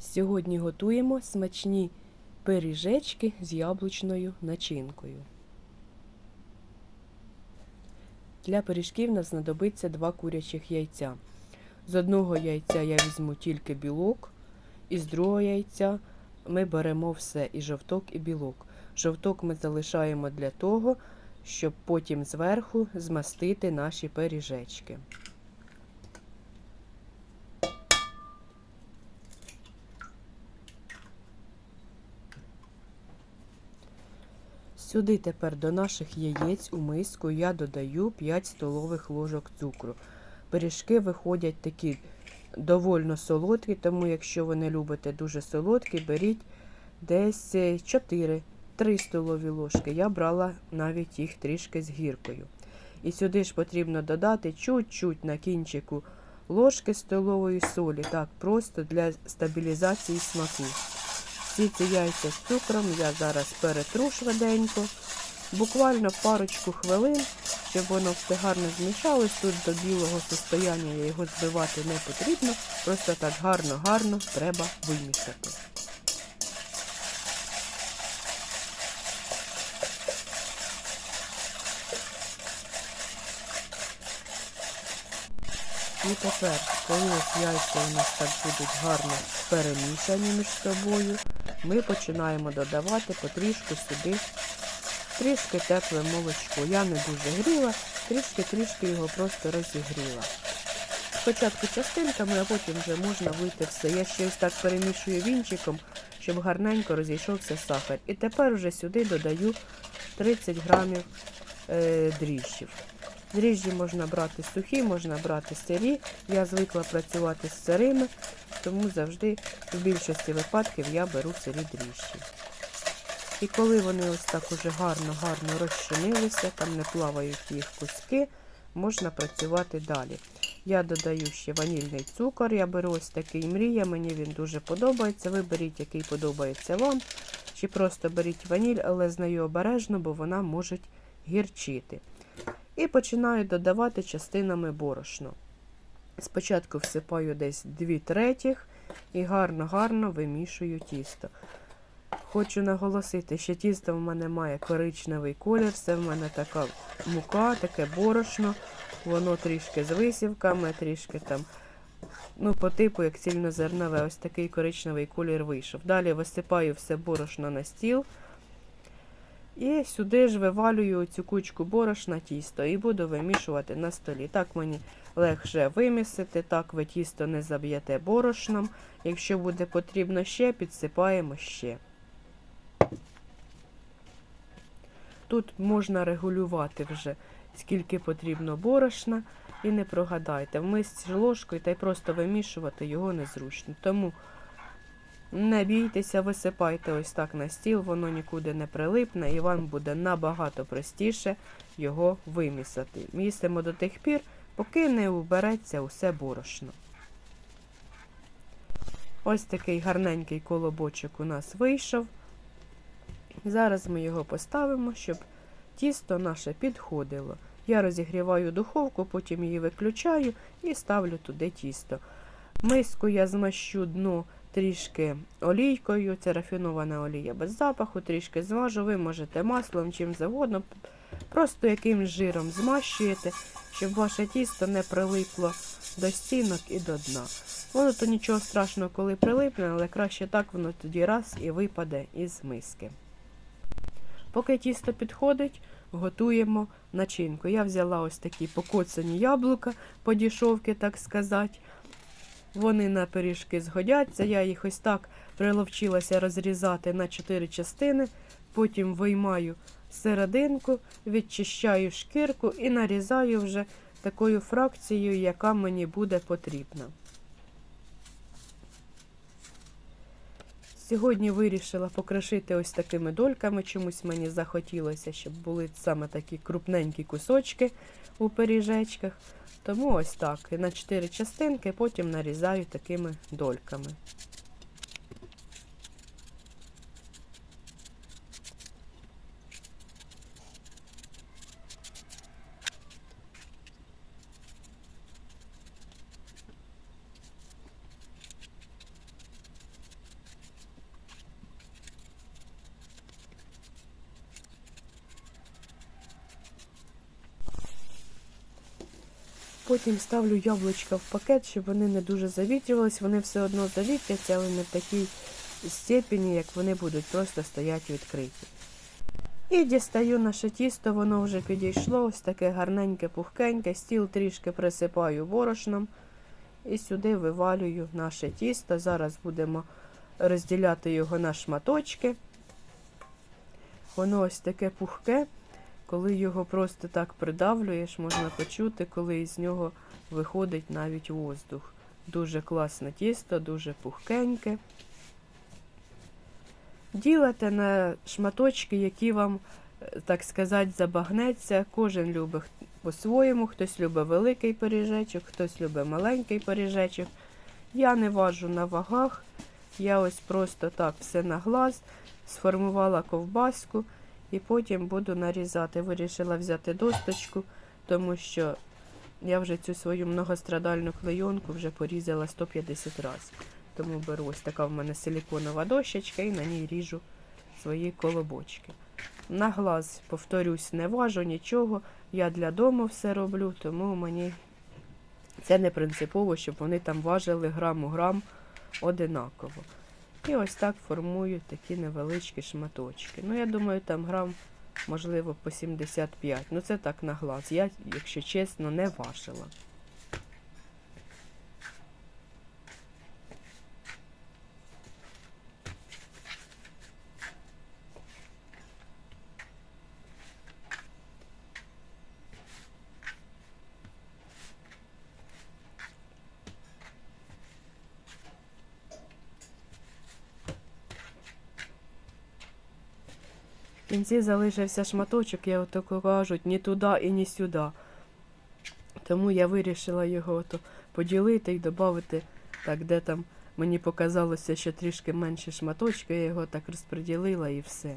Сьогодні готуємо смачні пиріжечки з яблучною начинкою. Для пиріжків нам знадобиться два курячих яйця. З одного яйця я візьму тільки білок, і з другого яйця ми беремо все і жовток, і білок. Жовток ми залишаємо для того, щоб потім зверху змастити наші пиріжечки. Сюди тепер до наших яєць у миску я додаю 5 столових ложок цукру. Пиріжки виходять такі довольно солодкі, тому якщо ви не любите дуже солодкі, беріть десь 4-3 столові ложки. Я брала навіть їх трішки з гіркою. І сюди ж потрібно додати чуть-чуть на кінчику ложки столової солі, так, просто для стабілізації смаку. Всі ці яйця з цукром я зараз перетру швиденько, буквально парочку хвилин, щоб воно все гарно змішалось. Тут до білого состояння його збивати не потрібно, просто так гарно-гарно треба вимішати. І тепер, коли яйця у нас так будуть гарно перемішані між собою, ми починаємо додавати потрішку сюди трішки тепле молочко. Я не дуже гріла, трішки-трішки його просто розігріла. Спочатку частинками, а потім вже можна вийти все. Я ще ось так перемішую вінчиком, щоб гарненько розійшовся сахар. І тепер вже сюди додаю 30 грамів е, дріжджів. Дріжджі можна брати сухі, можна брати сирі. Я звикла працювати з сирими, тому завжди в більшості випадків я беру сирі дріжджі. І коли вони ось так уже гарно-гарно розчинилися, там не плавають їх куски, можна працювати далі. Я додаю ще ванільний цукор, я беру ось такий мрія, мені він дуже подобається. Ви беріть, який подобається вам. Чи просто беріть ваніль, але з нею обережно, бо вона може гірчити. І починаю додавати частинами борошно. Спочатку всипаю десь 2 третіх і гарно-гарно вимішую тісто. Хочу наголосити, що тісто в мене має коричневий колір, це в мене така мука, таке борошно, воно трішки з висівками, трішки там, ну, по типу, як цільнозернове, ось такий коричневий колір вийшов. Далі висипаю все борошно на стіл. І сюди ж вивалюю цю кучку борошна тісто і буду вимішувати на столі. Так мені легше вимісити, так ви тісто не заб'єте борошном. Якщо буде потрібно ще, підсипаємо ще. Тут можна регулювати вже, скільки потрібно борошна, і не прогадайте. В мисці ложкою та й просто вимішувати його незручно. Тому не бійтеся, висипайте ось так на стіл, воно нікуди не прилипне, і вам буде набагато простіше його вимісити. Місимо до тих пір, поки не убереться усе борошно. Ось такий гарненький колобочок у нас вийшов. Зараз ми його поставимо, щоб тісто наше підходило. Я розігріваю духовку, потім її виключаю і ставлю туди тісто. Миску я змащу дно трішки олійкою, це рафінована олія без запаху, трішки змажу, ви можете маслом, чим завгодно, просто якимсь жиром змащуєте, щоб ваше тісто не прилипло до стінок і до дна. Воно то нічого страшного, коли прилипне, але краще так воно тоді раз і випаде із миски. Поки тісто підходить, готуємо начинку. Я взяла ось такі покоцані яблука, подішовки, так сказати. Вони на пиріжки згодяться. Я їх ось так приловчилася розрізати на 4 частини, потім виймаю серединку, відчищаю шкірку і нарізаю вже такою фракцією, яка мені буде потрібна. Сьогодні вирішила покришити ось такими дольками. Чомусь мені захотілося, щоб були саме такі крупненькі кусочки у пиріжечках. Тому ось так. На 4 частинки потім нарізаю такими дольками. Потім ставлю яблучка в пакет, щоб вони не дуже завітрювались. Вони все одно завітряться, але не в такій степені, як вони будуть просто стояти відкриті. І дістаю наше тісто, воно вже підійшло, ось таке гарненьке, пухкеньке, стіл трішки присипаю борошном і сюди вивалюю наше тісто. Зараз будемо розділяти його на шматочки. Воно ось таке пухке, коли його просто так придавлюєш, можна почути, коли із нього виходить навіть воздух. Дуже класне тісто, дуже пухкеньке. Ділите на шматочки, які вам, е, так сказати, забагнеться. Кожен любить по-своєму, хтось любить великий пиріжечок, хтось любить маленький пиріжечок. Я не важу на вагах. Я ось просто так все на глаз, сформувала ковбаску і потім буду нарізати. Вирішила взяти досточку, тому що я вже цю свою многострадальну клейонку вже порізала 150 разів. Тому беру ось така в мене силіконова дощечка і на ній ріжу свої колобочки. На глаз, повторюсь, не важу нічого. Я для дому все роблю, тому мені це не принципово, щоб вони там важили грам у грам одинаково. І ось так формую такі невеличкі шматочки. Ну, я думаю, там грам, можливо, по 75. Ну, це так на глаз. Я, якщо чесно, не важила. В кінці залишився шматочок, я ото кажуть, ні туди і ні сюди. Тому я вирішила його ото поділити і додати, так, де там мені показалося, що трішки менше шматочки, я його так розподілила і все.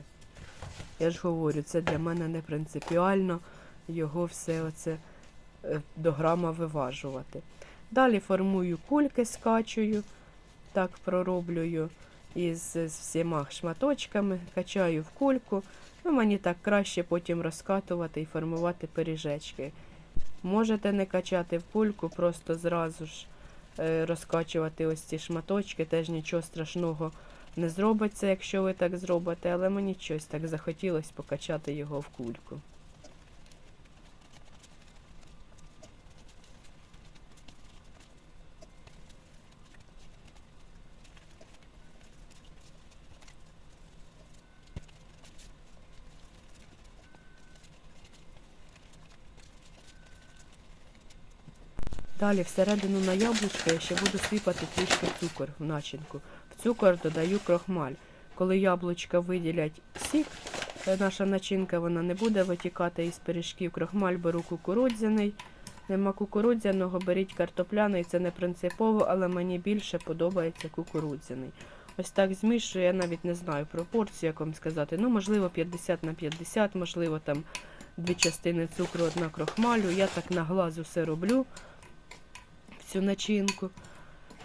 Я ж говорю, це для мене не принципіально його все оце е, до грама виважувати. Далі формую кульки, скачую, так пророблюю із всіма шматочками, качаю в кульку. Ну, мені так краще потім розкатувати і формувати пиріжечки. Можете не качати в кульку, просто зразу ж е, розкачувати ось ці шматочки, теж нічого страшного не зробиться, якщо ви так зробите, але мені щось так захотілося покачати його в кульку. Далі всередину на яблучко я ще буду сипати трішки цукор в начинку. В цукор додаю крохмаль. Коли яблучка виділять сік, е, наша начинка вона не буде витікати із пиріжків. Крохмаль беру кукурудзяний. Нема кукурудзяного, беріть картопляний, це не принципово, але мені більше подобається кукурудзяний. Ось так змішую, я навіть не знаю пропорцію, як вам сказати. Ну, можливо, 50 на 50, можливо, там дві частини цукру, одна крохмалю. Я так на глаз усе роблю цю начинку.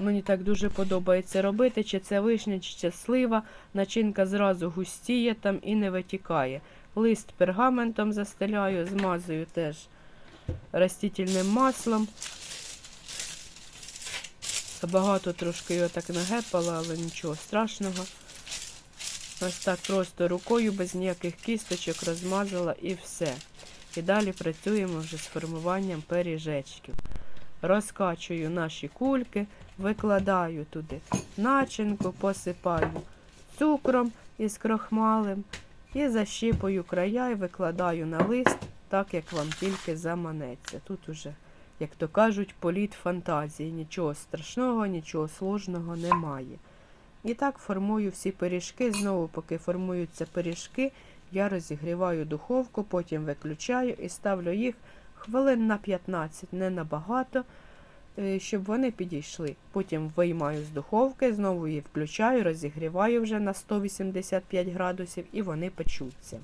Мені так дуже подобається робити, чи це вишня, чи це слива. Начинка зразу густіє там і не витікає. Лист пергаментом застеляю, змазую теж растительним маслом. Багато трошки його так нагепала, але нічого страшного. Ось так просто рукою, без ніяких кісточок розмазала і все. І далі працюємо вже з формуванням пиріжечків. Розкачую наші кульки, викладаю туди начинку, посипаю цукром із крохмалем і защіпую края і викладаю на лист, так як вам тільки заманеться. Тут уже, як то кажуть, політ фантазії. Нічого страшного, нічого сложного немає. І так формую всі пиріжки. Знову, поки формуються пиріжки, я розігріваю духовку, потім виключаю і ставлю їх хвилин на 15, не набагато, е, щоб вони підійшли. Потім виймаю з духовки, знову її включаю, розігріваю вже на 185 градусів і вони печуться.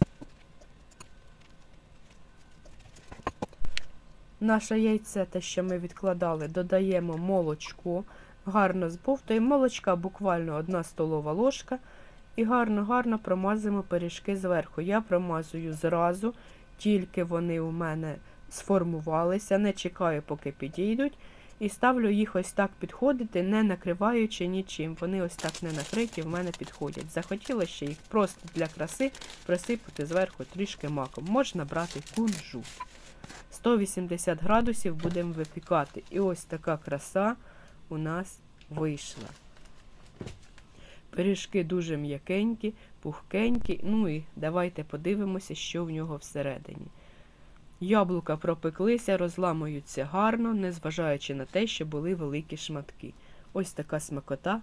Наше яйце, те, що ми відкладали, додаємо молочко, гарно збовтуємо молочка, буквально 1 столова ложка. І гарно-гарно промазуємо пиріжки зверху. Я промазую зразу, тільки вони у мене сформувалися, не чекаю, поки підійдуть. І ставлю їх ось так підходити, не накриваючи нічим. Вони ось так не накриті, в мене підходять. Захотіла ще їх просто для краси присипати зверху трішки маком. Можна брати кунжут. 180 градусів будемо випікати. І ось така краса у нас вийшла. Пиріжки дуже м'якенькі, пухкенькі. Ну і давайте подивимося, що в нього всередині. Яблука пропеклися, розламуються гарно, незважаючи на те, що були великі шматки. Ось така смакота